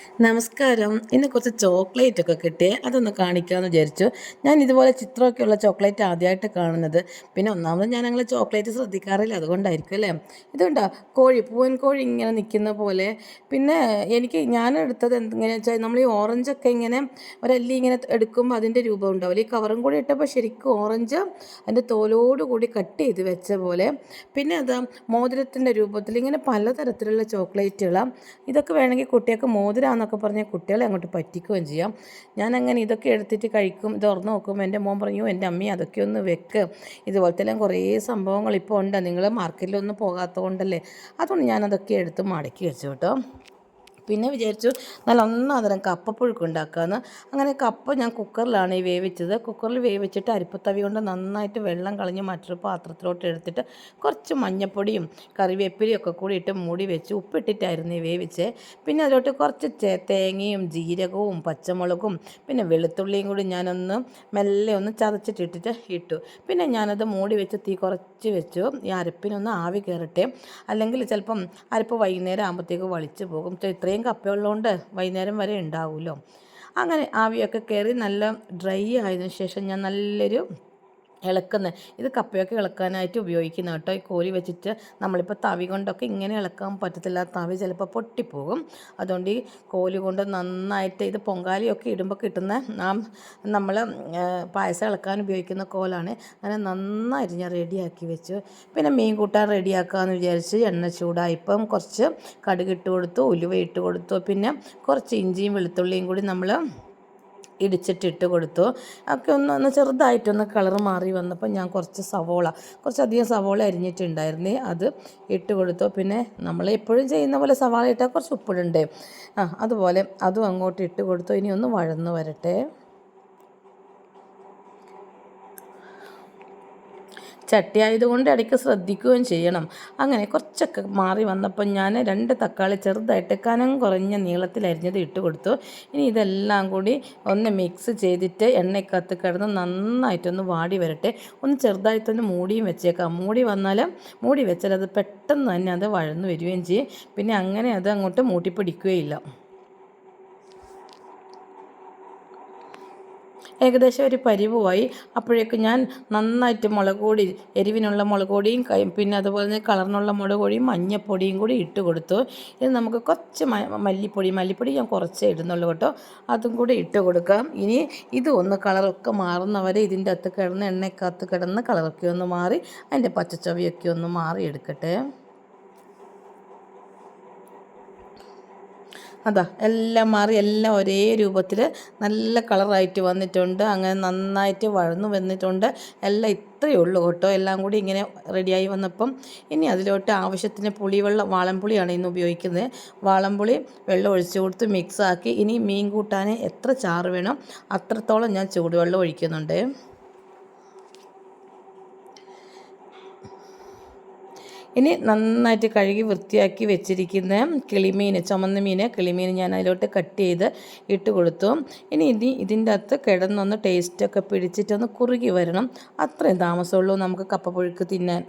നമസ്കാരം. ഇന്ന് കുറച്ച് ചോക്ലേറ്റ് ഒക്കെ കിട്ടിയേ അതൊന്ന് കാണിക്കാമെന്ന് വിചാരിച്ചു. ഞാൻ ഇതുപോലെ ചിത്രമൊക്കെയുള്ള ചോക്ലേറ്റ് ആദ്യമായിട്ട് കാണുന്നത്. പിന്നെ ഒന്നാമത് ഞാൻ അങ്ങനെ ചോക്ലേറ്റ് ശ്രദ്ധിക്കാറില്ല അതുകൊണ്ടായിരിക്കും അല്ലേ? ഇതുണ്ടോ? കോഴി പൂവൻ കോഴി ഇങ്ങനെ നിൽക്കുന്ന പോലെ. പിന്നെ എനിക്ക് ഞാൻ എടുത്തത് എന്തെങ്കിലും വെച്ചാൽ നമ്മൾ ഈ ഓറഞ്ച് ഒക്കെ ഇങ്ങനെ ഒരല്ലി ഇങ്ങനെ എടുക്കുമ്പോൾ അതിന്റെ രൂപം ഉണ്ടാവില്ല. ഈ കവറും കൂടി ഇട്ടപ്പോൾ ശരിക്കും ഓറഞ്ച് അതിന്റെ തോലോട് കൂടി കട്ട് ചെയ്ത് വെച്ച പോലെ. പിന്നെ അത് മോതിരത്തിന്റെ രൂപത്തിൽ ഇങ്ങനെ പലതരത്തിലുള്ള ചോക്ലേറ്റുകളാണ് ഇതൊക്കെ വേണമെങ്കിൽ കുട്ടികൾക്ക് മോതിരാന്നൊക്കെ പറഞ്ഞ് കുട്ടികളെ അങ്ങോട്ട് പറ്റിക്കുകയും ചെയ്യാം. ഞാൻ അങ്ങനെ ഇതൊക്കെ എടുത്തിട്ട് കഴിക്കും ഇത് തുറന്ന് നോക്കും. എന്റെ മോൻ പറഞ്ഞു എന്റെ അമ്മ അതൊക്കെ ഒന്ന് വെക്ക്. ഇതുപോലത്തെ എല്ലാം കുറേ സംഭവങ്ങൾ ഇപ്പോൾ ഉണ്ട്. നിങ്ങൾ മാർക്കറ്റിലൊന്നും പോകാത്തത് കൊണ്ടല്ലേ അതുകൊണ്ട് ഞാനതൊക്കെ എടുത്ത് മടക്കി വെച്ചു കേട്ടോ. പിന്നെ വിചാരിച്ചു നല്ല ഒന്നാതരം കപ്പപ്പുഴുക്ക് ഉണ്ടാക്കാമെന്ന് അങ്ങനെ കപ്പ ഞാൻ കുക്കറിലാണ് ഈ വേവിച്ചത്. കുക്കറിൽ വേവിച്ചിട്ട് അരിപ്പത്തവി കൊണ്ട് നന്നായിട്ട് വെള്ളം കളഞ്ഞ് മറ്റൊരു പാത്രത്തിലോട്ട് എടുത്തിട്ട് കുറച്ച് മഞ്ഞപ്പൊടിയും കറിവേപ്പിലയും കൂടി ഇട്ട് മൂടി വെച്ച് ഉപ്പിട്ടിട്ടായിരുന്നു ഈ വേവിച്ചത് പിന്നെ അതിലോട്ട് കുറച്ച് തേങ്ങയും ജീരകവും പച്ചമുളകും പിന്നെ വെളുത്തുള്ളിയും കൂടി ഞാനൊന്ന് മെല്ലെ ഒന്ന് ചതച്ചിട്ടിട്ടിട്ട് ഇട്ടു. പിന്നെ ഞാനത് മൂടി വെച്ച് തീ കുറച്ച് വെച്ചു. ഈ അരപ്പിനൊന്ന് ആവി കയറട്ടെ. അല്ലെങ്കിൽ ചിലപ്പം അരപ്പ് വൈകുന്നേരം ആകുമ്പോഴത്തേക്ക് വളിച്ച് പോകും. ഇത്രയും ഇത്രയും കപ്പയുള്ളതുകൊണ്ട് വൈകുന്നേരം വരെ ഉണ്ടാവുമല്ലോ അങ്ങനെ ആവിയൊക്കെ കയറി നല്ല ഡ്രൈ ആയതിനു ശേഷം ഞാൻ നല്ലൊരു ഇളക്കുന്നത് ഇത് കപ്പയൊക്കെ ഇളക്കാനായിട്ട് ഉപയോഗിക്കുന്ന കേട്ടോ. ഈ കോലി വെച്ചിട്ട് നമ്മളിപ്പോൾ തവി കൊണ്ടൊക്കെ ഇങ്ങനെ ഇളക്കാൻ പറ്റത്തില്ല. തവി ചിലപ്പോൾ പൊട്ടിപ്പോകും. അതുകൊണ്ട് ഈ കോലി കൊണ്ട് നന്നായിട്ട് ഇത് പൊങ്കാലിയൊക്കെ ഇടുമ്പോൾ കിട്ടുന്ന നാം നമ്മൾ പായസം ഇളക്കാൻ ഉപയോഗിക്കുന്ന കോലാണ്. അങ്ങനെ നന്നായിട്ട് ഞാൻ റെഡിയാക്കി വെച്ചു. പിന്നെ മീൻ കൂട്ടാൻ റെഡിയാക്കാമെന്ന് വിചാരിച്ച് എണ്ണ ചൂടായിപ്പം കുറച്ച് കടുകിട്ട് കൊടുത്തു ഉലുവ ഇട്ട് കൊടുത്തു. പിന്നെ കുറച്ച് ഇഞ്ചിയും വെളുത്തുള്ളിയും കൂടി നമ്മൾ ഇടിച്ചിട്ടിട്ട് കൊടുത്തു. ഒക്കെ ഒന്ന് ഒന്ന് ചെറുതായിട്ടൊന്ന് കളർ മാറി വന്നപ്പോൾ ഞാൻ കുറച്ച് സവോള കുറച്ചധികം സവോള അരിഞ്ഞിട്ടുണ്ടായിരുന്നേ അത് ഇട്ട് കൊടുത്തു. പിന്നെ നമ്മൾ എപ്പോഴും ചെയ്യുന്ന പോലെ സവാള ഇട്ടാൽ കുറച്ച് ഉപ്പിടണ്ടേ? ആ അതുപോലെ അതും അങ്ങോട്ട് ഇട്ട് കൊടുത്തു. ഇനി ഒന്ന് വഴന്ന് വരട്ടെ. ചട്ടി ആയതുകൊണ്ട് ഇടയ്ക്ക് ശ്രദ്ധിക്കുകയും ചെയ്യണം. അങ്ങനെ കുറച്ചൊക്കെ മാറി വന്നപ്പോൾ ഞാൻ രണ്ട് തക്കാളി ചെറുതായിട്ട് കനം കുറഞ്ഞ നീളത്തിൽ അരിഞ്ഞത് ഇട്ട് കൊടുത്തു. ഇനി ഇതെല്ലാം കൂടി ഒന്ന് മിക്സ് ചെയ്തിട്ട് എണ്ണയ്ക്കകത്ത് കിടന്ന് നന്നായിട്ടൊന്ന് വാടി വരട്ടെ. ഒന്ന് ചെറുതായിട്ടൊന്ന് മൂടിയും വെച്ചേക്കാം. മൂടി വന്നാൽ മൂടി വെച്ചാൽ അത് പെട്ടെന്ന് തന്നെ അത് വഴന്നു വരികയും ചെയ്യും. പിന്നെ അങ്ങനെ അത് അങ്ങോട്ട് മൂട്ടിപ്പിടിക്കുകയില്ല. ഏകദേശം ഒരു പരിവുമായി. അപ്പോഴേക്ക് ഞാൻ നന്നായിട്ട് മുളക് എരിവിനുള്ള മുളക് പൊടിയും പിന്നെ അതുപോലെ തന്നെ കളറിനുള്ള മുളക് പൊടിയും മഞ്ഞപ്പൊടിയും കൂടി ഇട്ട് കൊടുത്തു. ഇത് നമുക്ക് കുറച്ച് മല്ലിപ്പൊടി മല്ലിപ്പൊടി ഞാൻ കുറച്ച് ഇടുന്നുള്ളൂ കേട്ടോ. അതും കൂടി ഇട്ട് കൊടുക്കാം. ഇനി ഇത് ഒന്ന് കളറൊക്കെ മാറുന്നവരെ ഇതിന്റെ അകത്ത് കിടന്ന് എണ്ണയ്ക്കകത്ത് കിടന്ന് കളറൊക്കെ ഒന്ന് മാറി അതിന്റെ പച്ചച്ചവിയൊക്കെ ഒന്ന് മാറി എടുക്കട്ടെ. അതാ എല്ലാം മാറി എല്ലാം ഒരേ രൂപത്തിൽ നല്ല കളറായിട്ട് വന്നിട്ടുണ്ട്. അങ്ങനെ നന്നായിട്ട് വഴന്നു വന്നിട്ടുണ്ട്. എല്ലാം ഇത്രയേ ഉള്ളൂ കേട്ടോ. എല്ലാം കൂടി ഇങ്ങനെ റെഡിയായി വന്നപ്പം ഇനി അതിലോട്ട് ആവശ്യത്തിന് പുളിവെള്ളം വാളംപുളിയാണ് ഇന്ന് ഉപയോഗിക്കുന്നത്. വാളംപുളി വെള്ളം ഒഴിച്ചു കൊടുത്ത് മിക്സാക്കി ഇനി മീൻ കൂട്ടാൻ എത്ര ചാറ് വേണം അത്രത്തോളം ഞാൻ ചൂടുവെള്ളം ഒഴിക്കുന്നുണ്ട്. ഇനി നന്നായിട്ട് കഴുകി വൃത്തിയാക്കി വെച്ചിരിക്കുന്ന കിളിമീൻ ചുമന്ന മീൻ കിളിമീൻ ഞാൻ അതിലോട്ട് കട്ട് ചെയ്ത് ഇട്ട് കൊടുത്തു. ഇനി ഇനി ഇതിന്റെ അകത്ത് കിടന്നൊന്ന് ടേസ്റ്റൊക്കെ പിടിച്ചിട്ടൊന്ന് കുറുകി വരണം. അത്രയും താമസമുള്ളൂ നമുക്ക് കപ്പ പുഴുക്ക് തിന്നാൻ.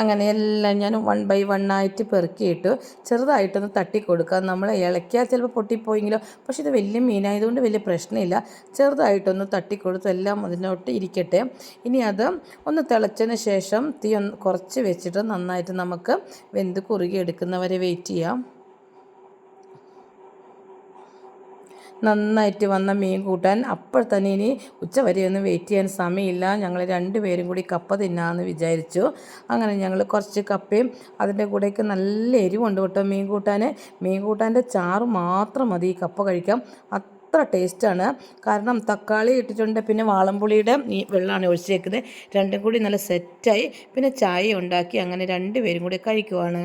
അങ്ങനെ എല്ലാം ഞാൻ വൺ ബൈ വൺ ആയിട്ട് പെറുക്കിയിട്ട് ചെറുതായിട്ടൊന്ന് തട്ടി കൊടുക്കുക നമ്മൾ ഇളക്കിയാൽ ചിലപ്പോൾ പൊട്ടിപ്പോയെങ്കിലോ പക്ഷേ ഇത് വലിയ മീനായതുകൊണ്ട് വലിയ പ്രശ്നമില്ല. ചെറുതായിട്ടൊന്ന് തട്ടിക്കൊടുത്ത് എല്ലാം അതിനോട്ട് ഇരിക്കട്ടെ. ഇനി അത് ഒന്ന് തിളച്ചതിന് ശേഷം തീ ഒന്ന് കുറച്ച് വെച്ചിട്ട് നന്നായിട്ട് നമുക്ക് വെന്ത് കുറുകി എടുക്കുന്നവരെ വെയിറ്റ് ചെയ്യാം. നന്നായിട്ട് വന്ന മീൻ കൂട്ടാൻ. അപ്പോൾ തന്നെ ഇനി ഉച്ച ഒന്നും വെയിറ്റ് ചെയ്യാൻ സമയമില്ല. ഞങ്ങൾ രണ്ടുപേരും കൂടി കപ്പ തിന്നാമെന്ന് വിചാരിച്ചു. അങ്ങനെ ഞങ്ങൾ കുറച്ച് കപ്പയും അതിന്റെ കൂടെയൊക്കെ നല്ല എരിവുണ്ട് കേട്ടോ മീൻ കൂട്ടാൻ മീൻ കൂട്ടാന്റെ ചാറ് മാത്രം മതി ഈ കപ്പ കഴിക്കാം അത്ര ടേസ്റ്റാണ് കാരണം തക്കാളി ഇട്ടിട്ടുണ്ട് പിന്നെ വാളംപുളിയുടെ ഈ വെള്ളമാണ് ഒഴിച്ചേക്കുന്നത്. രണ്ടും കൂടി നല്ല സെറ്റായി പിന്നെ ചായ ഉണ്ടാക്കി അങ്ങനെ രണ്ടുപേരും കൂടി കഴിക്കുവാണ്.